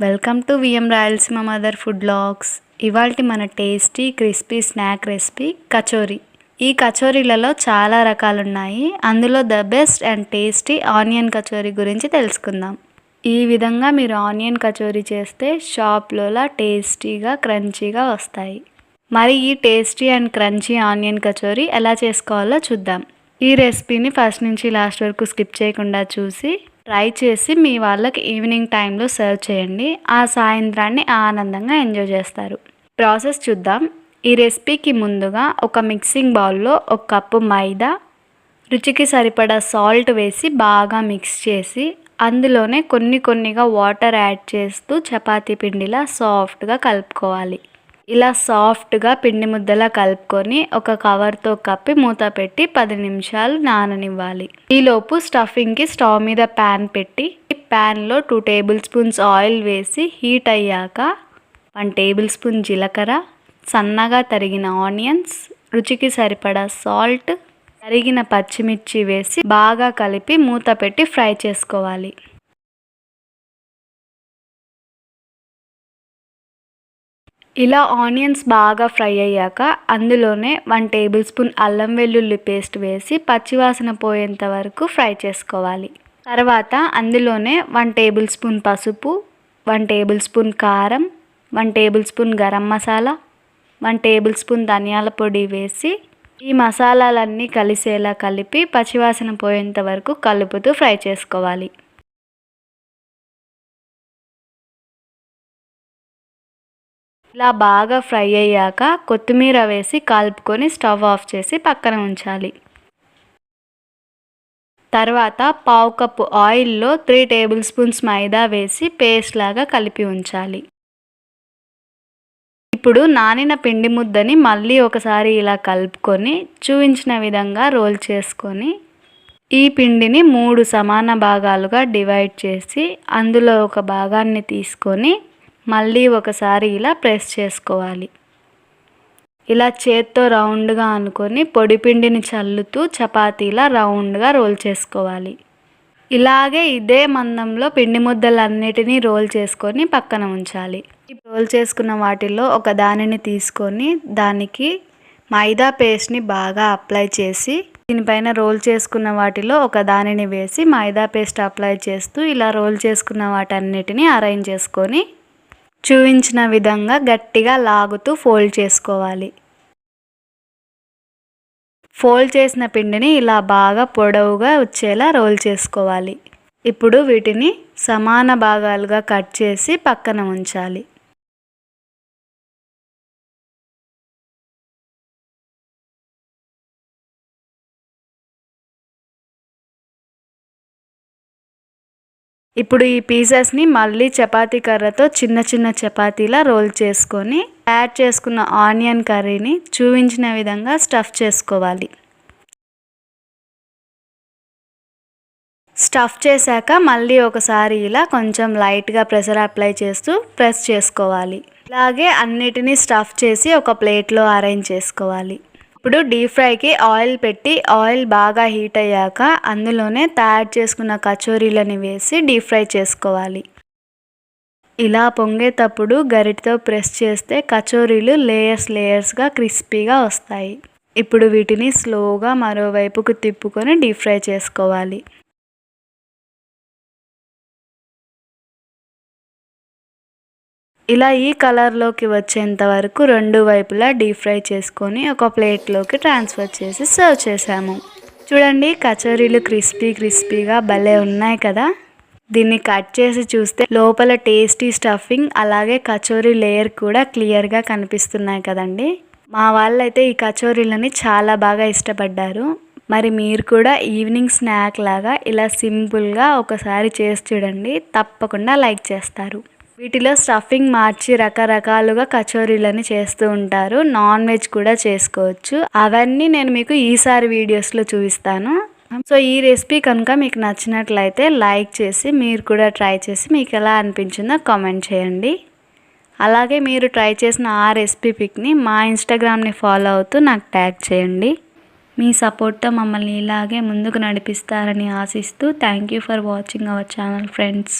Welcome to VM Rayalaseema mother food blogs. ఇవాళ మన tasty crispy snack recipe kachori. ఈ కచోరీలలో చాలా రకాలు ఉన్నాయి అందులో the best and tasty onion kachori గురించి తెలుసుకుందాం. ఈ విధంగా మీరు ఆనియన్ కచోరీ చేస్తే షాప్లోలా టేస్టీగా క్రంచీగా వస్తాయి. మరి ఈ tasty and crunchy onion kachori ఎలా చేసుకోవాలో చూద్దాం. ఈ రెసిపీని ఫస్ట్ నుంచి లాస్ట్ వరకు స్కిప్ చేయకుండా చూసి ట్రై చేసి మీ వాళ్ళకి ఈవినింగ్ టైంలో సర్వ్ చేయండి. ఆ సాయంత్రాన్ని ఆనందంగా ఎంజాయ్ చేస్తారు. ప్రాసెస్ చూద్దాం. ఈ రెసిపీకి ముందుగా ఒక మిక్సింగ్ బౌల్లో ఒక కప్పు మైదా రుచికి సరిపడా సాల్ట్ వేసి బాగా మిక్స్ చేసి అందులోనే కొన్ని కొన్నిగా వాటర్ యాడ్ చేస్తూ చపాతీ పిండిలా సాఫ్ట్గా కలుపుకోవాలి. ఇలా సాఫ్ట్గా పిండి ముద్దలా కలుపుకొని ఒక కవర్తో కప్పి మూత పెట్టి పది నిమిషాలు నాననివ్వాలి. ఈలోపు స్టఫింగ్కి స్టవ్ మీద ప్యాన్ పెట్టి ప్యాన్లో టూ టేబుల్ స్పూన్స్ ఆయిల్ వేసి హీట్ అయ్యాక వన్ టేబుల్ స్పూన్ జీలకర్ర సన్నగా తరిగిన ఆనియన్స్ రుచికి సరిపడా సాల్ట్ తరిగిన పచ్చిమిర్చి వేసి బాగా కలిపి మూత పెట్టి ఫ్రై చేసుకోవాలి. ఇలా ఆనియన్స్ బాగా ఫ్రై అయ్యాక అందులోనే వన్ టేబుల్ స్పూన్ అల్లం వెల్లుల్లి పేస్ట్ వేసి పచ్చివాసన పోయేంత వరకు ఫ్రై చేసుకోవాలి. తర్వాత అందులోనే వన్ టేబుల్ స్పూన్ పసుపు వన్ టేబుల్ స్పూన్ కారం one tablespoon garam masala one tablespoon ధనియాల పొడి వేసి ఈ మసాలాలన్నీ కలిసేలా కలిపి పచ్చివాసన పోయేంత వరకు కలుపుతూ ఫ్రై చేసుకోవాలి. ఇలా బాగా ఫ్రై అయ్యాక కొత్తిమీర వేసి కలుపుకొని స్టవ్ ఆఫ్ చేసి పక్కన ఉంచాలి. తర్వాత పావు కప్పు ఆయిల్లో త్రీ టేబుల్ స్పూన్స్ మైదా వేసి పేస్ట్ లాగా కలిపి ఉంచాలి. ఇప్పుడు నానిన పిండి ముద్దని మళ్ళీ ఒకసారి ఇలా కలుపుకొని చూపించిన విధంగా రోల్ చేసుకొని ఈ పిండిని మూడు సమాన భాగాలుగా డివైడ్ చేసి అందులో ఒక భాగాన్ని తీసుకొని మళ్ళీ ఒకసారి ఇలా ప్రెస్ చేసుకోవాలి. ఇలా చేత్తో రౌండ్గా అనుకొని పొడిపిండిని చల్లుతూ చపాతీలా రౌండ్గా రోల్ చేసుకోవాలి. ఇలాగే ఇదే మందంలో పిండి ముద్దలన్నిటినీ రోల్ చేసుకొని పక్కన ఉంచాలి. రోల్ చేసుకున్న వాటిల్లో ఒక దానిని తీసుకొని దానికి మైదా పేస్ట్ని బాగా అప్లై చేసి దీనిపైన రోల్ చేసుకున్న వాటిలో ఒక దానిని వేసి మైదా పేస్ట్ అప్లై చేస్తూ ఇలా రోల్ చేసుకున్న వాటన్నిటిని అరేంజ్ చేసుకొని చూపించిన విధంగా గట్టిగా లాగుతూ ఫోల్డ్ చేసుకోవాలి. ఫోల్డ్ చేసిన పిండిని ఇలా బాగా పొడవుగా వచ్చేలా రోల్ చేసుకోవాలి. ఇప్పుడు వీటిని సమాన భాగాలుగా కట్ చేసి పక్కన ఉంచాలి. ఇప్పుడు ఈ పీసెస్ని మళ్ళీ చపాతీ కర్రతో చిన్న చిన్న చపాతీలా రోల్ చేసుకొని యాడ్ చేసుకున్న ఆనియన్ కర్రీని చూపించిన విధంగా స్టఫ్ చేసుకోవాలి. స్టఫ్ చేశాక మళ్ళీ ఒకసారి ఇలా కొంచెం లైట్గా ప్రెషర్ అప్లై చేస్తూ ప్రెస్ చేసుకోవాలి. అలాగే అన్నిటినీ స్టఫ్ చేసి ఒక ప్లేట్లో అరేంజ్ చేసుకోవాలి. ఇప్పుడు డీప్ ఫ్రైకి ఆయిల్ పెట్టి ఆయిల్ బాగా హీట్ అయ్యాక అందులోనే తయారు చేసుకున్న కచోరీలని వేసి డీప్ ఫ్రై చేసుకోవాలి. ఇలా పొంగేటప్పుడు గరిటతో ప్రెస్ చేస్తే కచోరీలు లేయర్స్ లేయర్స్గా క్రిస్పీగా వస్తాయి. ఇప్పుడు వీటిని స్లోగా మరోవైపుకు తిప్పుకొని డీప్ ఫ్రై చేసుకోవాలి. ఇలా ఈ కలర్లోకి వచ్చేంత వరకు రెండు వైపులా డీప్ ఫ్రై చేసుకొని ఒక ప్లేట్లోకి ట్రాన్స్ఫర్ చేసి సర్వ్ చేసాము చూడండి కచోరీలు క్రిస్పీ క్రిస్పీగా భలే ఉన్నాయి కదా. దీన్ని కట్ చేసి చూస్తే లోపల టేస్టీ స్టఫింగ్ అలాగే కచోరీ లేయర్ కూడా క్లియర్గా కనిపిస్తున్నాయి కదండి. మా వాళ్ళైతే ఈ కచోరీలని చాలా బాగా ఇష్టపడ్డారు. మరి మీరు కూడా ఈవినింగ్ స్నాక్ లాగా ఇలా సింపుల్గా ఒకసారి చేసి చూడండి తప్పకుండా లైక్ చేస్తారు. వీటిలో స్టఫింగ్ మార్చి రకరకాలుగా కచోరీలని చేస్తూ ఉంటారు. నాన్ వెజ్ కూడా చేసుకోవచ్చు. అవన్నీ నేను మీకు ఈసారి వీడియోస్లో చూపిస్తాను. సో ఈ రెసిపీ కనుక మీకు నచ్చినట్లయితే లైక్ చేసి మీరు కూడా ట్రై చేసి మీకు ఎలా అనిపించిందో కామెంట్ చేయండి. అలాగే మీరు ట్రై చేసిన ఆ రెసిపీ పిక్ని మా ఇన్స్టాగ్రామ్ని ఫాలో అవుతూ నాకు ట్యాగ్ చేయండి. మీ సపోర్ట్తో మమ్మల్ని ఇలాగే ముందుకు నడిపిస్తారని ఆశిస్తూ thank you for watching our channel friends.